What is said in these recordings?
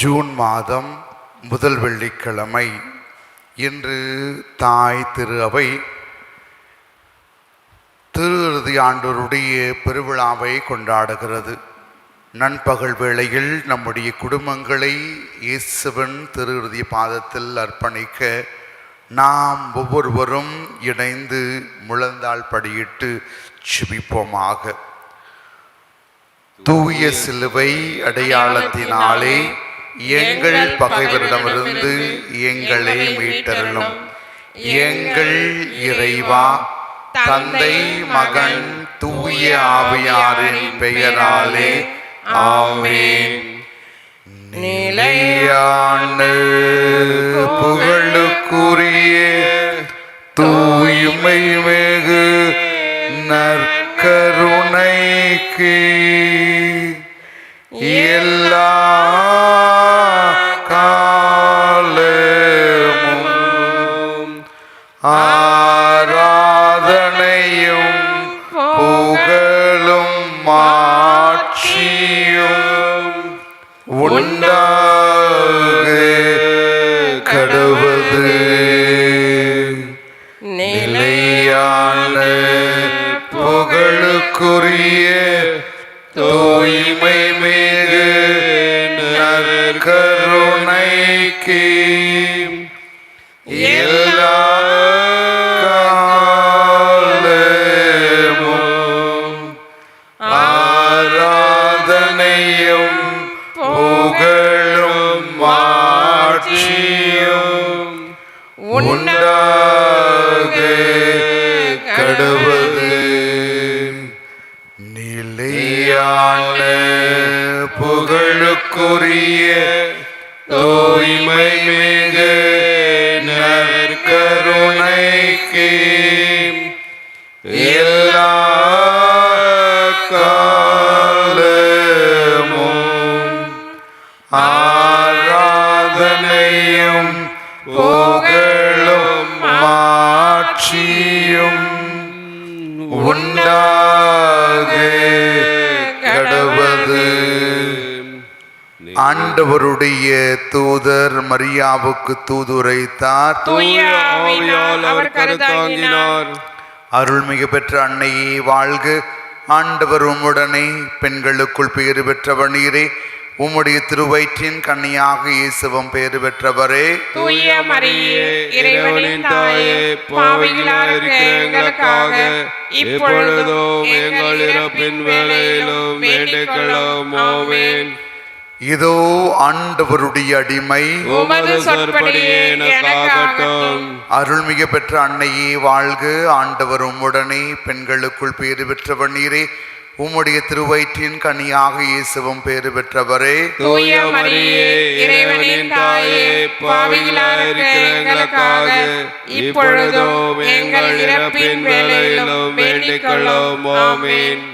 June மாதம் முதல் வெள்ளிக்கிழமை. இன்று தாய் திரு அவை திரு ஆண்டோருடைய பெருவிழாவை கொண்டாடுகிறது. நண்பகல் வேளையில் நம்முடைய குடும்பங்களை இயேசுவன் திரு பாதத்தில் அர்ப்பணிக்க நாம் ஒவ்வொருவரும் இணைந்து முழந்தாள் படியிட்டு செபிப்போமாக தூய சிலுவை அடையாளத்தினாலே எங்கள் பகைவரிடமிருந்து எங்களை மீட்டருளும். எங்கள் இறைவா தந்தை மகன் தூய ஆவியாரின் பெயராலே ஆமென். நிலையான புகழுக்குரிய தூய்மை மிகு நற்கருணைக்கு எல்லா நற்கருணைக்கு எல்லா ஆராதனையும் புகழும் மாட்சியும் உண்டாக கடவுது நிலையான புகழுக்குரிய ஆண்டவருடைய தூதர் மரியாவுக்கு தூதுரைத்தார். அருள்மிகு பெற்ற அன்னையே வாழ்க. ஆண்டவர் உம்முடனே பெண்களுக்குள் பேறு பெற்றவர் நீரே. உம்முடைய திருவயிற்றின் கன்னியாக இயேசுவம் பேறு பெற்றவரே. தூய மரியே இறைவனின் தாயே பாவிகளாக எங்களுக்காக இப்பொழுதும் எங்கள் இறப்பின் வேளையிலும் வேண்டிக்கொள்ளும். ஆமென். இதோ ஆண்டவருடைய அடிமை. உமது சொற்படியே எனக்காகட்டும். அருள்மிகு பெற்ற அன்னையே வாழ்க. ஆண்டவர் உம்முடனே பெண்களுக்குள் பேறு பெற்றவர் நீரே. உம்முடைய திருவயிற்றின் கனியாக இயேசுவும் பேறு பெற்றவரே. இப்பொழுதும் எங்கள் இறப்பின் வேளையிலும் வேண்டிக்கொள்ளும் ஆமென்.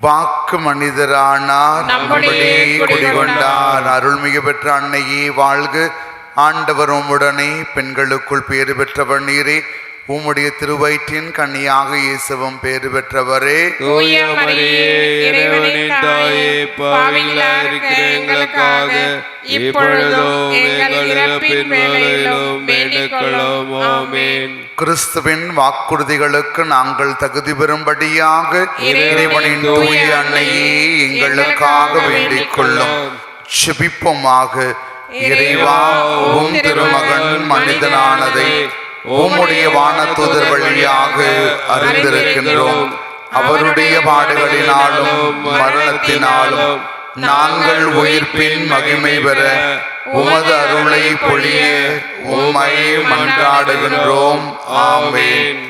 வாக்கு மனிதரானார். நம்முடைய குடிகொண்டார். அருள்மிகு பெற்ற அன்னையே வாழ்க. ஆண்டவர் உம்முடனே. பெண்களுக்குள் பேறு பெற்றவர் நீரே. உம்முடைய திருவயிற்றின் கன்னியாக இயேசுவும் பேறு பெற்றவரே. எங்களுக்காக இப்பொழுதும் எங்கள் கிறிஸ்துவின் வாக்குறுதிகளுக்கு நாங்கள் தகுதி பெறும்படியாக இறைவனின் தூய அன்னையே எங்களுக்காக வேண்டிக் கொள்ளும் செபிப்போமாக இறைவா உம் திருமகன் மனிதனானதை உம்முடைய வானத்துதர் வழியாக அறிந்திருக்கின்றோம். அவருடைய பாடுகளினாலும் மரணத்தினாலும் நாங்கள் உயிர்ப்பின் மகிமை பெற உமது அருளை பொழிய உம்மையே மன்றாடுகின்றோம். ஆமேன்.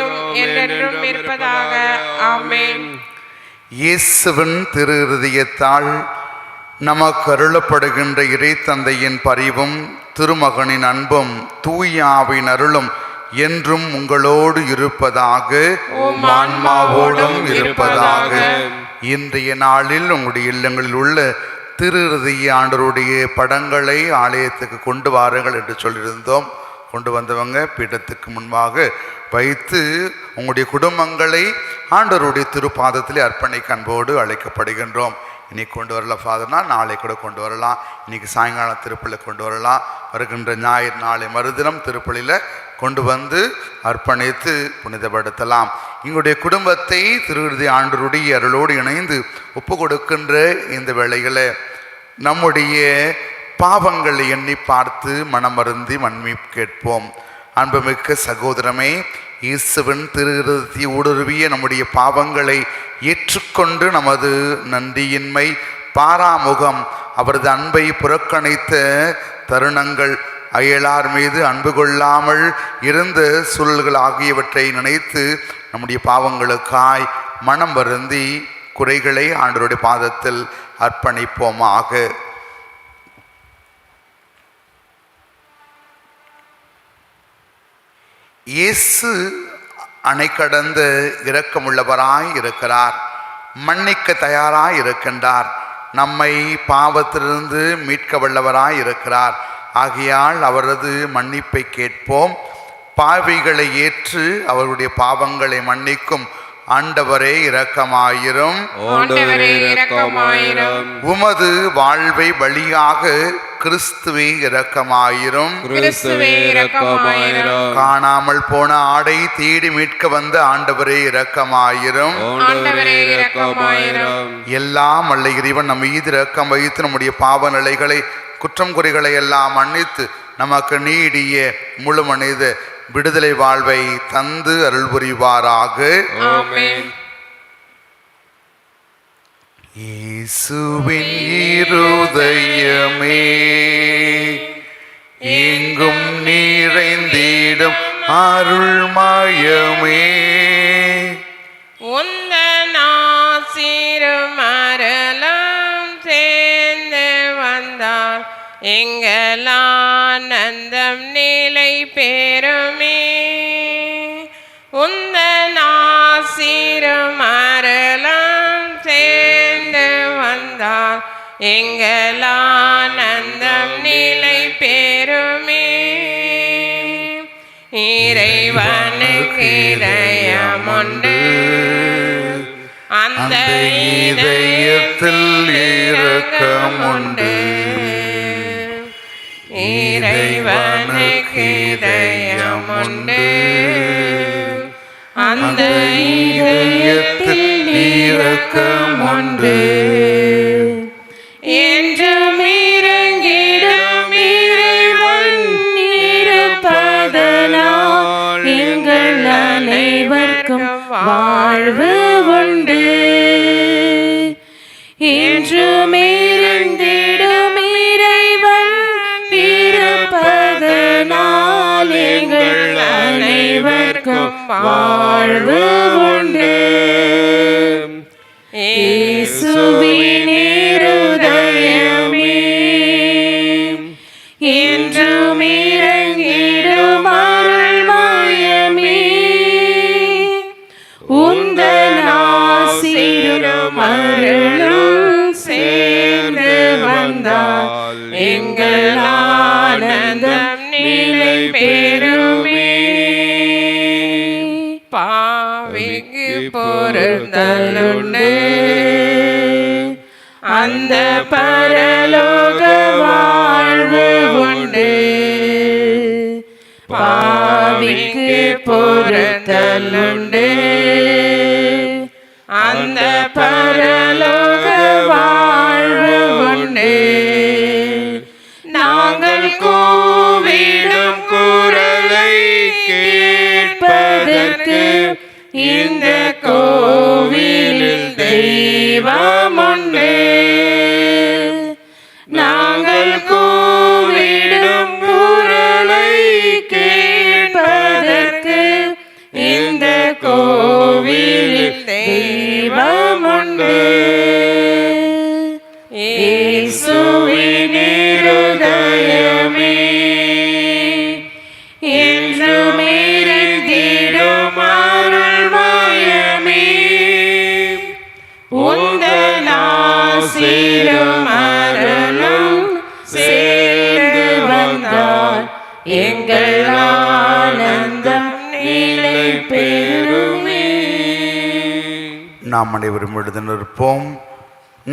என்றென்றும் இருப்பதாக. ஆமென். இயேசுவின் திரு இருதயத்தால் நமக்கு அருளப்படுகின்ற இறை தந்தையின் பரிவும் திருமகனின் அன்பும் தூயாவின் அருளும் என்றும் உங்களோடு இருப்பதாக ஆன்மாவோடும் இருப்பதாக. இன்றைய நாளில் உங்களுடைய இல்லங்களில் உள்ள திரு இருதய ஆண்டருடைய படங்களை ஆலயத்துக்கு கொண்டு வாருங்கள் என்று சொல்லியிருந்தோம். கொண்டு வந்தவங்க பீடத்துக்கு முன்பாக வைத்து உங்களுடைய குடும்பங்களை ஆண்டவருடைய திருப்பாதத்திலே அர்ப்பணிக்க அன்போடு அழைக்கப்படுகின்றோம். இன்னைக்கு கொண்டு வரல ஃபாதர்னா நாளை கூட கொண்டு வரலாம். இன்னைக்கு சாயங்காலம் திருப்பலில கொண்டு வரலாம். வருகின்ற ஞாயிறு நாளை மறுதினம் திருப்பலியில் கொண்டு வந்து அர்ப்பணித்து புனிதப்படுத்தலாம். எங்களுடைய குடும்பத்தை திருவிருதி ஆண்டருடைய அருளோடு இணைந்து ஒப்பு கொடுக்கின்ற இந்த வேலைகளை நம்முடைய பாவங்களை எண்ணி பார்த்து மனமருந்தி மன்மி கேட்போம். அன்புமிக்க சகோதரமே இயேசுவின் திருகிருதத்தை ஊடுருவிய நம்முடைய பாவங்களை ஏற்றுக்கொண்டு நமது நன்றியின்மை பாராமுகம் அவரது அன்பை புறக்கணித்த தருணங்கள் அயலார் மீது அன்பு கொள்ளாமல் இருந்த சூழல்கள் ஆகியவற்றை நினைத்து நம்முடைய பாவங்களுக்காய் மனம் வருந்தி குறைகளை ஆண்டவருடைய பாதத்தில் அர்ப்பணிப்போமாக. இயேசு அணை கடந்த இரக்கமுள்ளவராய் இருக்கிறார். மன்னிக்க தயாராய் இருக்கின்றார். நம்மை பாவத்திலிருந்து மீட்க வல்லவராய் இருக்கிறார். ஆகையால் அவரது மன்னிப்பை கேட்போம். பாவிகளை ஏற்று அவருடைய பாவங்களை மன்னிக்கும். ஆண்டவரே இரக்கமாயிரும். ஆண்டவரே இரக்கமாயிரும். உமது வாழ்வை வழியாக கிறிஸ்துவே இரக்கமாயிரும். கிறிஸ்துவே இரக்கமாயிரும். காணாமல் போன ஆடை தேடி மீட்க வந்த ஆண்டவரே இரக்கமாயிரும். ஆண்டவரே இரக்கமாயிரும். எல்லாம் அல்ல இறைவன் நம் மீது இரக்கம் வைத்து நம்முடைய பாவ நிலைகளை குற்றம் குறைகளை எல்லாம் மன்னித்து நமக்கு நீடிய முழு மனித விடுதலை வாழ்வை தந்து அருள் புரிவாராக ஆமென். இயேசுவின் இருதயமே எங்கும் நிறைந்திடும் அருள்மயமே. உந்தன் ஆசிரும் அருளும் சேர்ந்து வந்தால் எங்க வந்தால் எங்கள் ஆனந்தம் நிலை பெறுமே. இறைவனுக்கு இதயம் உண்டு அந்த இதயத்தில் இரக்கம் உண்டு இறைவனுக்கு இதயம் உண்டு அந்த இதயத்தில் இரக்கம் வாழ்வு உண்டு. என்று இறங்கிடும் இறைவன். இருப்பதனால் எங்கள் அனைவருக்கும் வாழ்வு உண்டு. பாவிக்கு பொருந்தலுண்டு அந்த பரலோக வாழ்வு உண்டு பாவிக்கு பொருத்தலுண்டு அந்த பரலோக வாழ்வு உண்டு நாம் அனைவரும் எழுத நிற்போம்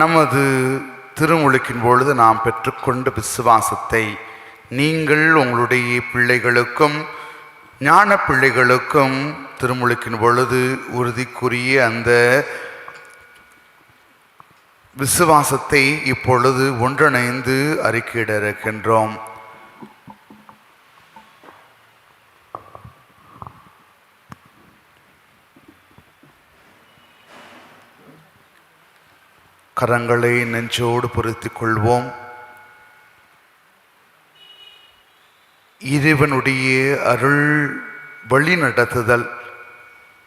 நமது திருமுழுக்கின் பொழுது நாம் பெற்றுக்கொண்ட விசுவாசத்தை நீங்கள் உங்களுடைய பிள்ளைகளுக்கும் ஞான பிள்ளைகளுக்கும் திருமுழுக்கின் பொழுது உறுதிக்குரிய அந்த விசுவாசத்தை இப்பொழுது ஒன்றிணைந்து அறிக்கையிட இருக்கின்றோம். கரங்களை நெஞ்சோடு பொருத்திக் கொள்வோம் இறைவனுடைய அருள் வழி நடத்துதல்.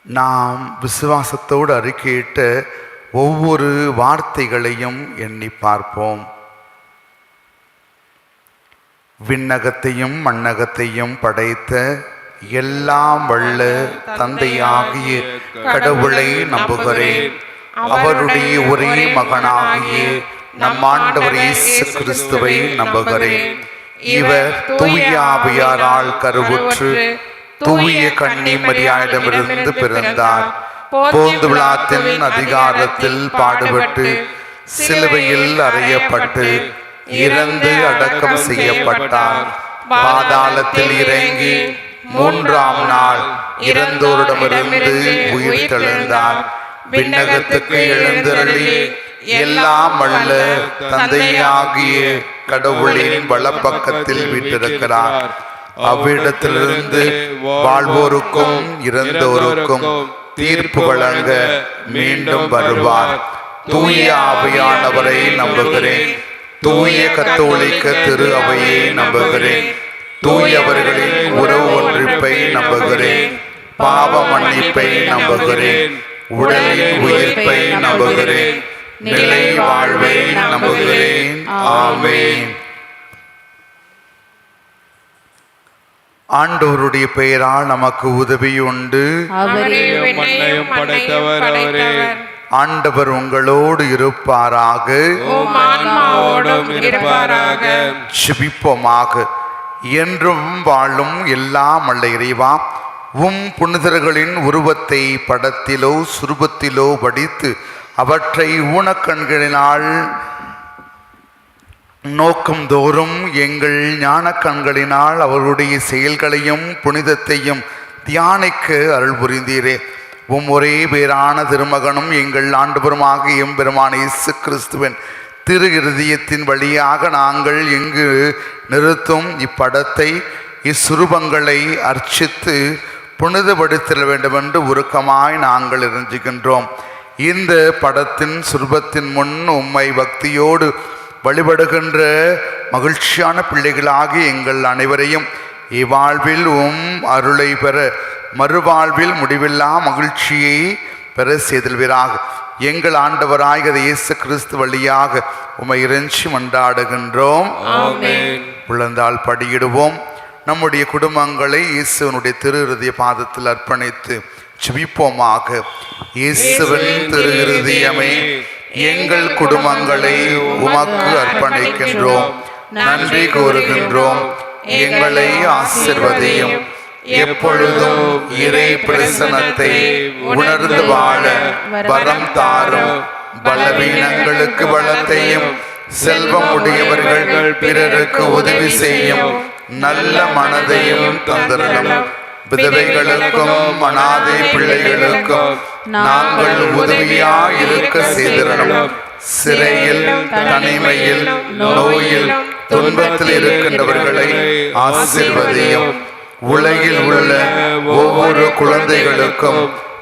நாம் விசுவாசத்தோடு அறிக்கையிட்ட ஒவ்வொரு வார்த்தைகளையும் எண்ணி பார்ப்போம். விண்ணகத்தையும் மண்ணகத்தையும் படைத்த எல்லாம் வல்ல தந்தையாகிய கடவுளை நம்புகிறேன். அவருடைய ஒரே மகனாகிய நம் ஆண்டவர் இயேசு கிறிஸ்துவை நம்புகிறேன். இவர் தூய ஆவியாரால் கருவுற்று தூய கன்னி மரியாயிடமிருந்து பிறந்தார். போந்து விழாத்தின் அதிகாரத்தில் பாடுபட்டு சிலுவையில் அறையப்பட்டு இறந்து அடக்கம் செய்யப்பட்டார். பாதாளத்தில் இறங்கி மூன்றாம் நாள் இறந்தோரிடமிருந்து உயிர் தெழுந்தார். விண்ணகத்துக்கு எழுந்தருளி எல்லாம் வல்ல தந்தையாகிய கடவுளின் வலப்பக்கத்தில் வீட்டிருக்கிறார். அவ்விடத்திலிருந்து வாழ்வோருக்கும் இறந்தோருக்கும் தீர்ப்பு வழங்க மீண்டும் வருவார். தூய அவையானவரை நம்புகிறேன். தூய கத்தோலிக்க திரு அவையை நம்புகிறேன். தூயவர்களின் உறவு ஒன்றிப்பை நம்புகிறேன். பாவ மன்னிப்பை நம்புகிறேன். உடலின் உயிர்ப்பை நம்புகிறேன். நிலை வாழ்வை நம்புகிறேன். ஆமென். ஆண்டவருடைய பெயரால் நமக்கு உதவி உண்டு. படைத்தவர் அவரே. ஆண்டவர் உங்களோடு இருப்பாராக. செபிப்போமாக. என்றும் வாழும் எல்லாம் அல்ல இறைவா. உம் புனிதர்களின் உருவத்தை படத்திலோ சுருபத்திலோ வடித்து அவற்றை ஊனக்கண்களினால் நோக்கும் தோறும் எங்கள் ஞான கண்களினால் அவருடைய செயல்களையும் புனிதத்தையும் தியானிக்க அருள் புரிந்தீரே. உம் ஒரே பேரான திருமகனும் எங்கள் ஆண்டுபுறமாக எம்பெருமான இயேசு கிறிஸ்துவின் திரு இருதயத்தின் வழியாக நாங்கள் இங்கு நிறுத்தும் இப்படத்தை இச்சுரூபங்களை அர்ச்சித்து புனிதப்படுத்திட வேண்டும் என்று உருக்கமாய் நாங்கள் இறைஞ்சுகின்றோம் இந்த படத்தின் சுரூபத்தின் முன் உம்மை பக்தியோடு வழிபடுகின்ற மகிழ்ச்சியான பிள்ளைகளாகி எங்கள் அனைவரையும் இவ்வாழ்வில் உம் அருளை பெற மறுவாழ்வில் முடிவில்லா மகிழ்ச்சியை பெற செய்தல்வீராக எங்கள் ஆண்டவராக இயேசு கிறிஸ்து வழியாக உமை இறைஞ்சி மன்றாடுகின்றோம். விழுந்தால் படியிடுவோம். நம்முடைய குடும்பங்களை இயேசுவனுடைய திரு பாதத்தில் அர்ப்பணித்து ஜிபிப்போமாக. இயேசுவின் திரு எங்கள் குடும்பங்களை உமக்கு அர்ப்பணிக்கின்றோம். நன்றி கூறுகின்றோம். எங்களை ஆசிர்வதையும். எப்பொழுதும் இறை பிரசனத்தை உணர்ந்து வாழ வரம் தாரும். பலவீனங்களுக்கு பலத்தையும் செல்வம் உடையவர்கள் பிறருக்கு உதவி செய்யும். நல்ல மனதையும் தந்திரணும் விதவைகளுக்கும் அனாதை பிள்ளைகளுக்கும் நாங்கள் உதவியா இருக்க செய்திடணும் சிறையில் தனிமையில் நோயில் துன்பத்தில் இருக்கின்றவர்களை ஆசிர்வதியும். உலகில் உள்ள ஒவ்வொரு குழந்தைகளுக்கும்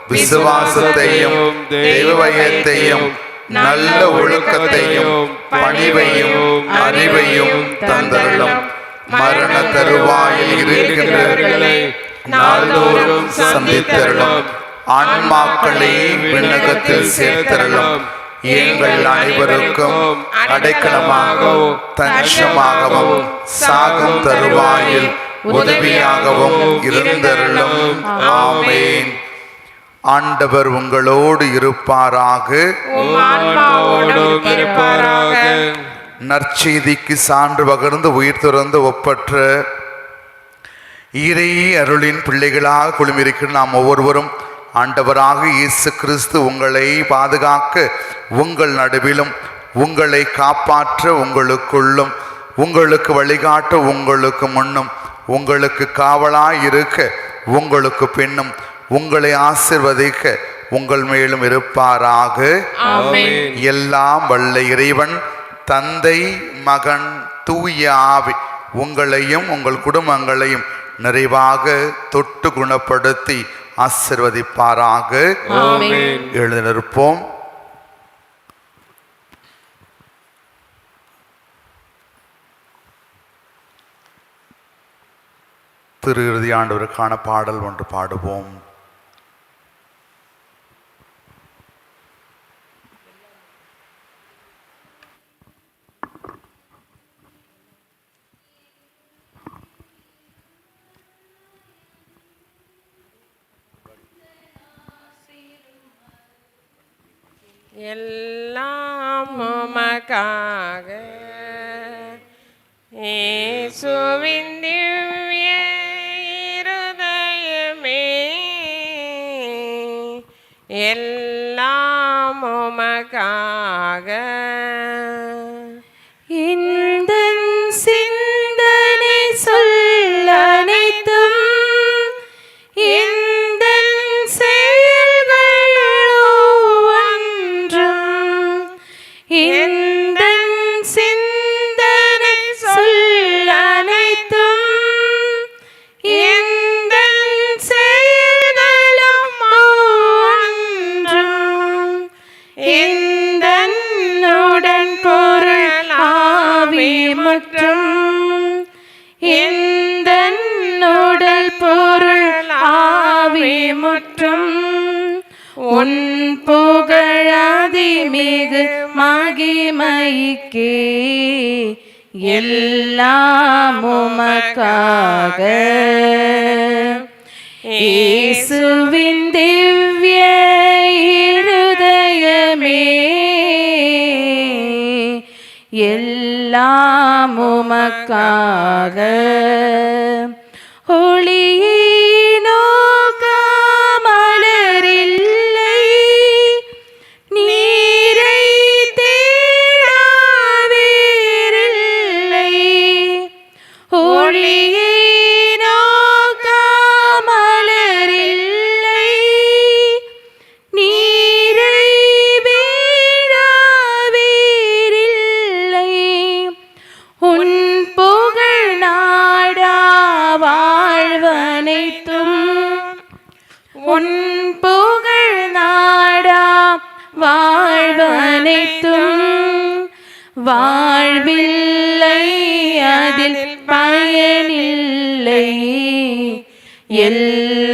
விசுவாசத்தையும் தெய்வயத்தையும் நல்ல ஒழுக்கத்தையும் பணிவையும் அறிவையும் தந்தருளும் மரண தருவாயில் இருக்கின்றவர்களை நாள்தோறும் சந்தித்தருளும். ஆன்மாக்களை விண்ணகத்தில் சேர்த்தருளும். எங்கள் அனைவருக்கும் அடைக்கலமாகவும் தஞ்சமாகவும் சாகும் தருவாயில் உதவியாகவும் இருந்தருளும். ஆமேன். ஆண்டவர் உங்களோடு இருப்பாராக. இருப்பாராக. நற்செய்திக்கு சான்று பகிர்ந்து உயிர் துறந்து ஒப்பற்ற இறை அருளின் பிள்ளைகளாக குழுமிருக்கிற நாம் ஒவ்வொருவரும் ஆண்டவராக இயேசு கிறிஸ்து உங்களை பாதுகாக்க உங்கள் நடுவிலும் உங்களை காப்பாற்ற உங்களுக்குள்ளும் உங்களுக்கு வழிகாட்ட உங்களுக்கு முன்னும் உங்களுக்கு காவலாய் இருக்க உங்களுக்கு பின்னும் உங்களை ஆசிர்வதிக்க உங்கள் மேலும் இருப்பாராக. எல்லாம் வல்ல இறைவன் தந்தை மகன் தூய ஆவி உங்களையும் உங்கள் குடும்பங்களையும் நிறைவாக தொட்டு குணப்படுத்தி ஆசிர்வதிப்பாராக. எழுந்து நிற்போம் திரு இறுதி ஆண்டவருக்கான பாடல் ஒன்று பாடுவோம். உமக்காக மற்றும். உன் புகழாதி மிகு மகிமைக்கே எல்லாம் உமக்காக. இயேசுவின் திவ்ய இருதயமே. எல்லாம் உமக்காக. ஒளியை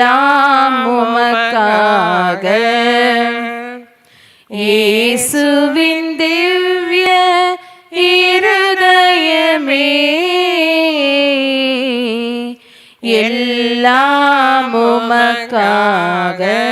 எல்லாம் உமக்காக. இயேசுவின் திவ்ய இருதயமே. எல்லாம் உமக்காக.